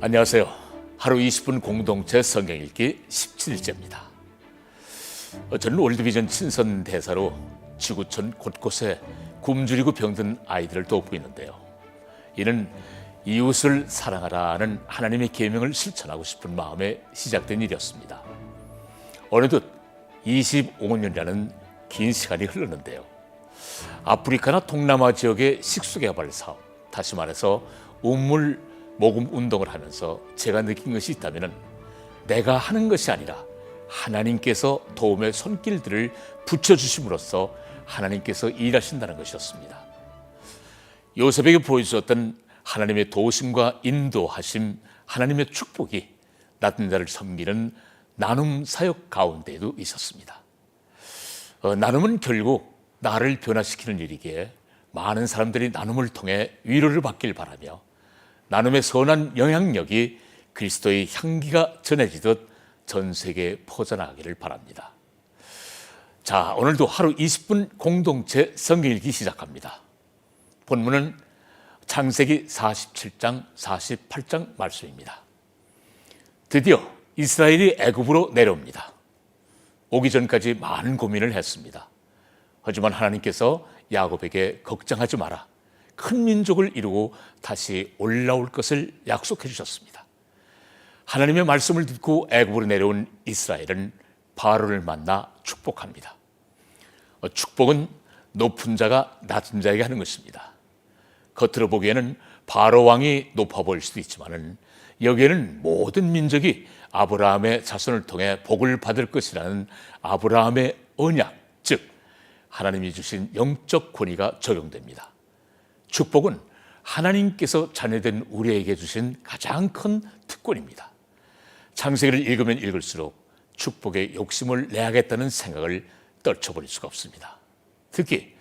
안녕하세요. 하루 20분 공동체 성경 읽기 17일째입니다. 어, 저는 월드비전 친선 대사로 지구촌 곳곳에 굶주리고 병든 아이들을 돕고 있는데요. 이는 이웃을 사랑하라는 하나님의 계명을 실천하고 싶은 마음에 시작된 일이었습니다. 어느덧 25년이라는 긴 시간이 흘렀는데요. 아프리카나 동남아 지역의 식수개발 사업, 다시 말해서 우물 모금 운동을 하면서 제가 느낀 것이 있다면 내가 하는 것이 아니라 하나님께서 도움의 손길들을 붙여주심으로써 하나님께서 일하신다는 것이었습니다. 요셉에게 보여주셨던 하나님의 도심과 인도하심, 하나님의 축복이 낮은 자를 섬기는 나눔 사역 가운데에도 있었습니다. 어, 나눔은 결국 나를 변화시키는 일이기에 많은 사람들이 나눔을 통해 위로를 받길 바라며 나눔의 선한 영향력이 그리스도의 향기가 전해지듯 전 세계에 퍼져나가기를 바랍니다. 자, 오늘도 하루 20분 공동체 성경 읽기 시작합니다. 본문은 창세기 47장, 48장 말씀입니다. 드디어 이스라엘이 애굽으로 내려옵니다. 오기 전까지 많은 고민을 했습니다. 하지만 하나님께서 야곱에게 걱정하지 마라. 큰 민족을 이루고 다시 올라올 것을 약속해 주셨습니다. 하나님의 말씀을 듣고 애굽으로 내려온 이스라엘은 바로를 만나 축복합니다. 어, 축복은 높은 자가 낮은 자에게 하는 것입니다. 겉으로 보기에는 바로 왕이 높아 보일 수도 있지만은 여기에는 모든 민족이 아브라함의 자손을 통해 복을 받을 것이라는 아브라함의 언약, 즉 하나님이 주신 영적 권위가 적용됩니다. 축복은 하나님께서 자녀된 우리에게 주신 가장 큰 특권입니다. 창세기를 읽으면 읽을수록 축복에 욕심을 내야겠다는 생각을 떨쳐버릴 수가 없습니다. 특히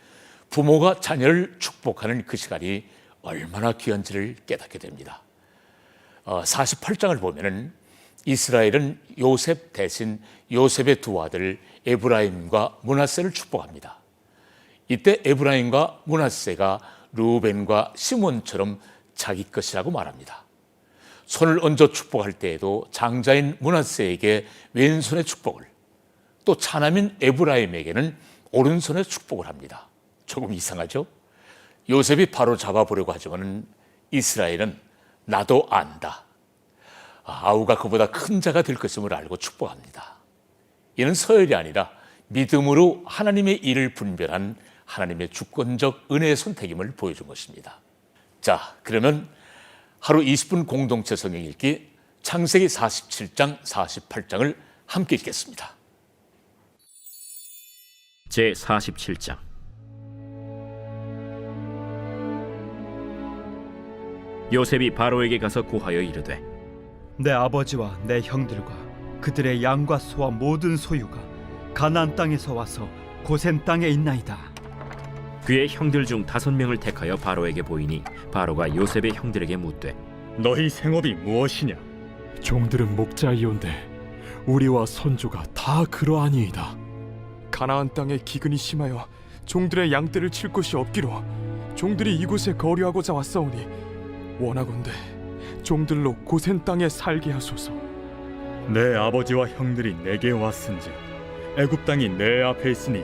부모가 자녀를 축복하는 그 시간이 얼마나 귀한지를 깨닫게 됩니다. 48장을 보면은 이스라엘은 요셉 대신 요셉의 두 아들 에브라임과 문하세를 축복합니다. 이때 에브라임과 문하세가 루벤과 시몬처럼 자기 것이라고 말합니다. 손을 얹어 축복할 때에도 장자인 문하세에게 왼손의 축복을 또 차남인 에브라임에게는 오른손의 축복을 합니다. 조금 이상하죠? 요셉이 바로 잡아보려고 하지만 이스라엘은 나도 안다. 아우가 그보다 큰 자가 될 것임을 알고 축복합니다. 이는 서열이 아니라 믿음으로 하나님의 일을 분별한 하나님의 주권적 은혜의 선택임을 보여준 것입니다. 자, 그러면 하루 20분 공동체 성경 읽기 창세기 47장, 48장을 함께 읽겠습니다. 제 47장 요셉이 바로에게 가서 구하여 이르되 내 아버지와 내 형들과 그들의 양과 소와 모든 소유가 가나안 땅에서 와서 고센 땅에 있나이다. 그의 형들 중 다섯 명을 택하여 바로에게 보이니 바로가 요셉의 형들에게 묻되 너희 생업이 무엇이냐? 종들은 목자이온데 우리와 선조가 다 그러하니이다. 가나안 땅에 기근이 심하여 종들의 양떼를 칠 곳이 없기로 종들이 이곳에 거류하고자 왔사오니 원하건대 종들로 고센 땅에 살게 하소서. 내 아버지와 형들이 내게 왔은즉 애굽 땅이 내 앞에 있으니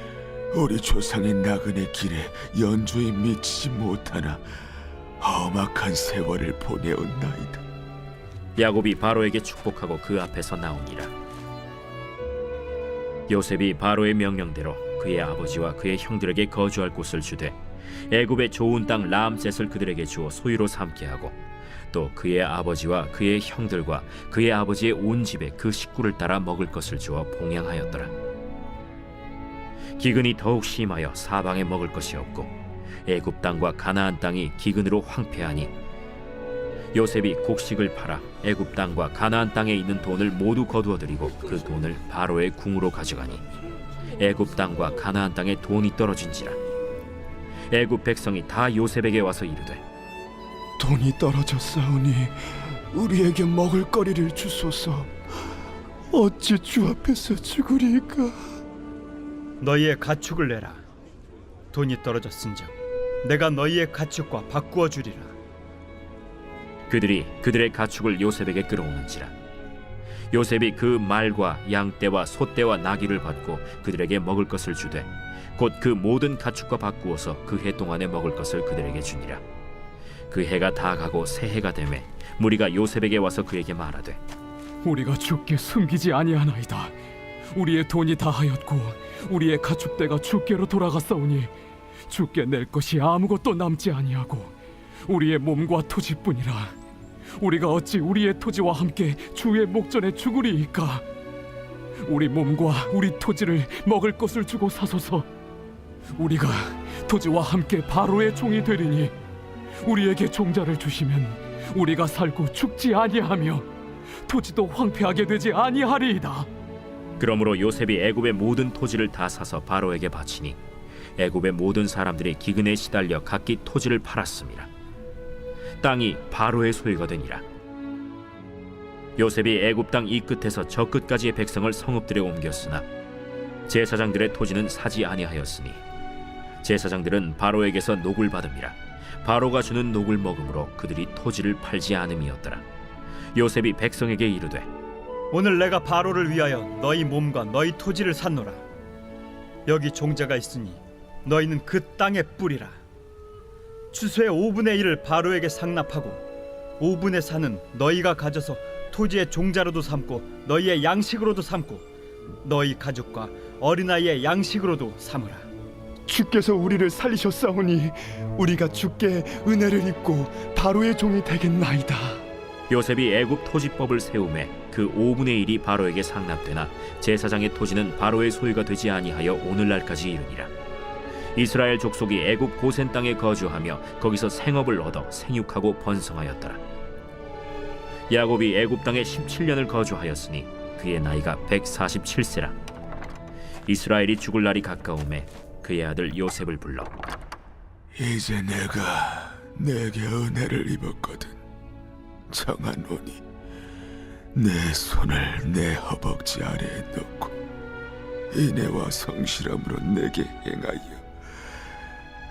우리 조상의 나그네 길에 연주에 미치지 못하나 험악한 세월을 보내었나이다. 야곱이 바로에게 축복하고 그 앞에서 나오니라 요셉이 바로의 명령대로 그의 아버지와 그의 형들에게 거주할 곳을 주되 애굽의 좋은 땅 라암셋을 그들에게 주어 소유로 삼게 하고 또 그의 아버지와 그의 형들과 그의 아버지의 온 집에 그 식구를 따라 먹을 것을 주어 봉양하였더라 기근이 더욱 심하여 사방에 먹을 것이 없고 애굽 땅과 가나안 땅이 기근으로 황폐하니 요셉이 곡식을 팔아 애굽 땅과 가나안 땅에 있는 돈을 모두 거두어 들이고 그 돈을 바로의 궁으로 가져가니 애굽 땅과 가나안 땅에 돈이 떨어진지라 애굽 백성이 다 요셉에게 와서 이르되 돈이 떨어졌사오니 우리에게 먹을 거리를 주소서. 어찌 주 앞에서 죽으리까? 너희의 가축을 내라. 돈이 떨어졌은즉 내가 너희의 가축과 바꾸어 주리라. 그들이 그들의 가축을 요셉에게 끌어오는지라 요셉이 그 말과 양떼와 소떼와 나귀를 받고 그들에게 먹을 것을 주되 곧 그 모든 가축과 바꾸어서 그 해 동안에 먹을 것을 그들에게 주니라 그 해가 다 가고 새 해가 되매 무리가 요셉에게 와서 그에게 말하되 우리가 주께 숨기지 아니하나이다. 우리의 돈이 다하였고 우리의 가축대가 주께로 돌아갔사오니 주께 낼 것이 아무것도 남지 아니하고 우리의 몸과 토지뿐이라. 우리가 어찌 우리의 토지와 함께 주의 목전에 죽으리이까? 우리 몸과 우리 토지를 먹을 것을 주고 사소서. 우리가 토지와 함께 바로의 종이 되리니 우리에게 종자를 주시면 우리가 살고 죽지 아니하며 토지도 황폐하게 되지 아니하리이다. 그러므로 요셉이 애굽의 모든 토지를 다 사서 바로에게 바치니 애굽의 모든 사람들이 기근에 시달려 각기 토지를 팔았습니다. 땅이 바로의 소유가 되니라. 요셉이 애굽 땅 이 끝에서 저 끝까지의 백성을 성읍들에 옮겼으나 제사장들의 토지는 사지 아니하였으니 제사장들은 바로에게서 녹을 받음이라. 바로가 주는 녹을 먹음으로 그들이 토지를 팔지 않음이었더라. 요셉이 백성에게 이르되 오늘 내가 바로를 위하여 너희 몸과 너희 토지를 샀노라. 여기 종자가 있으니 너희는 그 땅에 뿌리라. 추수의 5분의 1을 바로에게 상납하고 5분의 4는 너희가 가져서 토지의 종자로도 삼고 너희의 양식으로도 삼고 너희 가족과 어린아이의 양식으로도 삼으라. 주께서 우리를 살리셨사오니 우리가 주께 은혜를 입고 바로의 종이 되겠나이다. 요셉이 애굽 토지법을 세우매 그 5분의 1이 바로에게 상납되나 제사장의 토지는 바로의 소유가 되지 아니하여 오늘날까지 이르니라. 이스라엘 족속이 애굽 고센 땅에 거주하며 거기서 생업을 얻어 생육하고 번성하였더라. 야곱이 애굽 땅에 17년을 거주하였으니 그의 나이가 147세라. 이스라엘이 죽을 날이 가까움에 그의 아들 요셉을 불러 이제 내가 내게 은혜를 입었거든. 청하노니 내 손을 내 허벅지 아래에 넣고 인애와 성실함으로 내게 행하여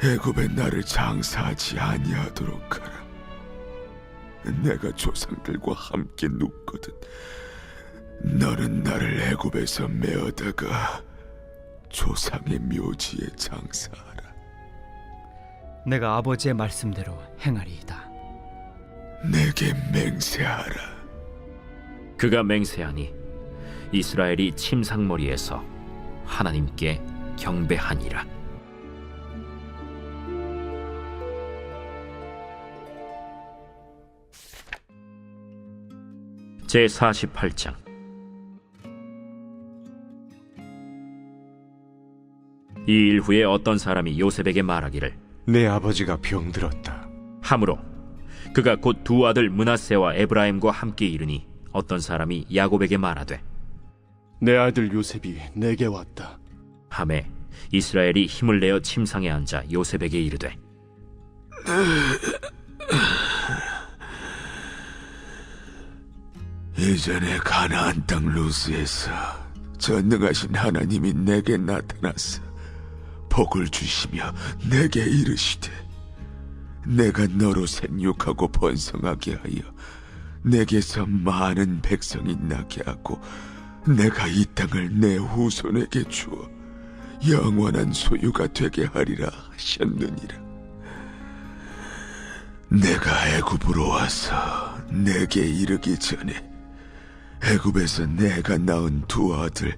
애굽에 나를 장사하지 아니하도록 하라. 내가 조상들과 함께 눕거든. 너는 나를 애굽에서 메어다가 조상의 묘지에 장사하라. 내가 아버지의 말씀대로 행하리이다. 내게 맹세하라. 그가 맹세하니 이스라엘이 침상머리에서 하나님께 경배하니라. 제 48장 이 일 후에 어떤 사람이 요셉에게 말하기를 내 아버지가 병들었다. 함으로 그가 곧 두 아들 문하세와 에브라임과 함께 이르니 어떤 사람이 야곱에게 말하되 내 아들 요셉이 내게 왔다. 함에 이스라엘이 힘을 내어 침상에 앉아 요셉에게 이르되 예전에 가나안 땅 루스에서 전능하신 하나님이 내게 나타나서 복을 주시며 내게 이르시되 내가 너로 생육하고 번성하게 하여 내게서 많은 백성이 나게 하고 내가 이 땅을 내 후손에게 주어 영원한 소유가 되게 하리라 하셨느니라. 내가 애굽으로 와서 내게 이르기 전에 애굽에서 내가 낳은 두 아들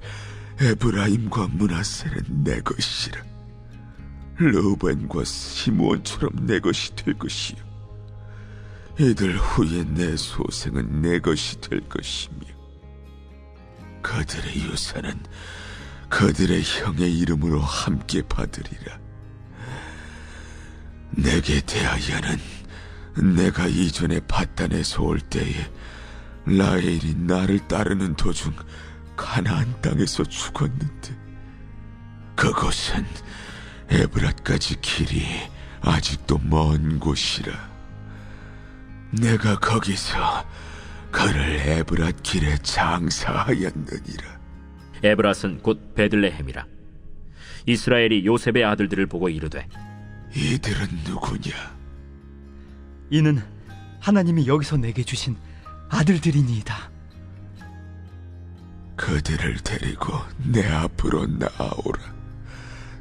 에브라임과 문하세는 내 것이라 르벤과 시므온처럼 내 것이 될 것이요. 이들 후에 내 소생은 내 것이 될 것이며 그들의 유산은 그들의 형의 이름으로 함께 받으리라. 내게 대하여는 내가 이전에 바단에서 올 때에 라헬이 나를 따르는 도중 가나안 땅에서 죽었는데 그곳은 에브랏까지 길이 아직도 먼 곳이라. 내가 거기서 그를 에브랏 길에 장사하였느니라. 에브랏은 곧 베들레헴이라. 이스라엘이 요셉의 아들들을 보고 이르되 이들은 누구냐? 이는 하나님이 여기서 내게 주신 아들들이니이다. 그들을 데리고 내 앞으로 나오라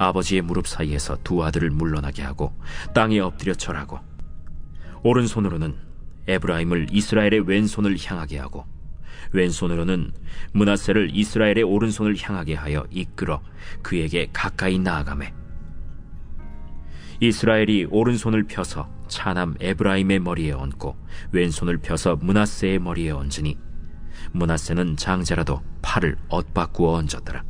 아버지의 무릎 사이에서 두 아들을 물러나게 하고 땅에 엎드려 절하고 오른손으로는 에브라임을 이스라엘의 왼손을 향하게 하고 왼손으로는 문하세를 이스라엘의 오른손을 향하게 하여 이끌어 그에게 가까이 나아가매 이스라엘이 오른손을 펴서 차남 에브라임의 머리에 얹고 왼손을 펴서 문하세의 머리에 얹으니 문하세는 장자라도 팔을 엇바꾸어 얹었더라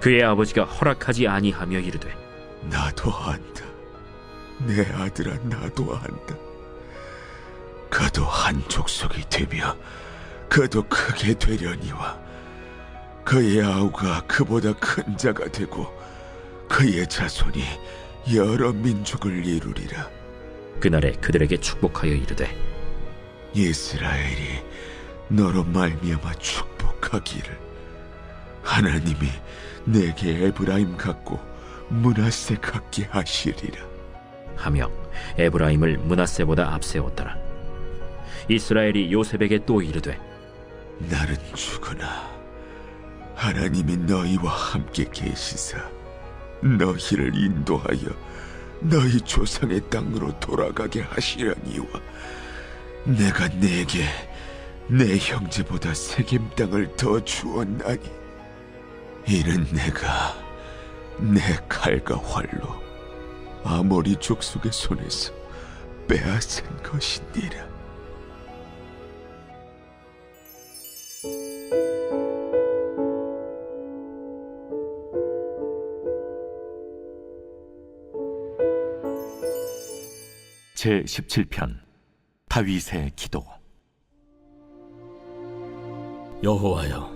그의 아버지가 허락하지 아니하며 이르되 나도 안다. 내 아들아 나도 안다. 그도 한 족속이 되며 그도 크게 되려니와 그의 아우가 그보다 큰 자가 되고 그의 자손이 여러 민족을 이루리라. 그날에 그들에게 축복하여 이르되 이스라엘이 너로 말미암아 축복하기를 하나님이 내게 에브라임 같고 문하세 같게 하시리라. 하며 에브라임을 문하세보다 앞세웠더라. 이스라엘이 요셉에게 또 이르되 나는 죽으나 하나님이 너희와 함께 계시사 너희를 인도하여 너희 조상의 땅으로 돌아가게 하시려니와 내가 내게 내 형제보다 세겜 땅을 더 주었나니 이는 내가 내 칼과 활로 아모리 족속의 손에서 빼앗은 것이니라. 제 17편 다윗의 기도. 여호와여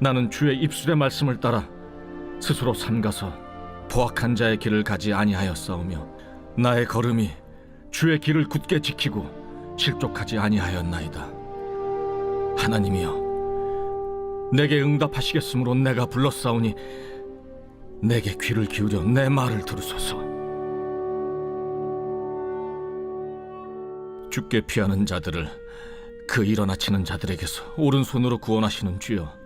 나는 주의 입술의 말씀을 따라 스스로 삼가서 포악한 자의 길을 가지 아니하였사오며 나의 걸음이 주의 길을 굳게 지키고 실족하지 아니하였나이다. 하나님이여, 내게 응답하시겠으므로 내가 불렀사오니 내게 귀를 기울여 내 말을 들으소서. 주께 피하는 자들을 그 일어나치는 자들에게서 오른손으로 구원하시는 주여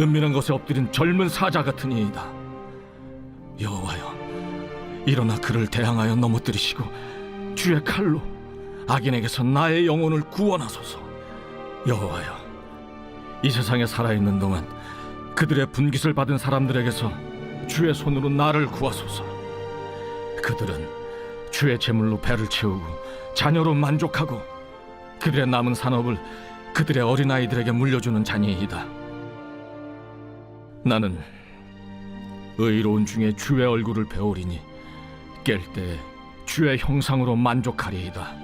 은밀한 것에 엎드린 젊은 사자 같으니이다. 여호와여, 일어나 그를 대항하여 넘어뜨리시고 주의 칼로 악인에게서 나의 영혼을 구원하소서. 여호와여, 이 세상에 살아있는 동안 그들의 분깃을 받은 사람들에게서 주의 손으로 나를 구하소서. 그들은 주의 재물로 배를 채우고 자녀로 만족하고 그들의 남은 산업을 그들의 어린아이들에게 물려주는 자니이다. 나는 의로운 중에 주의 얼굴을 배우리니 깰 때 주의 형상으로 만족하리이다.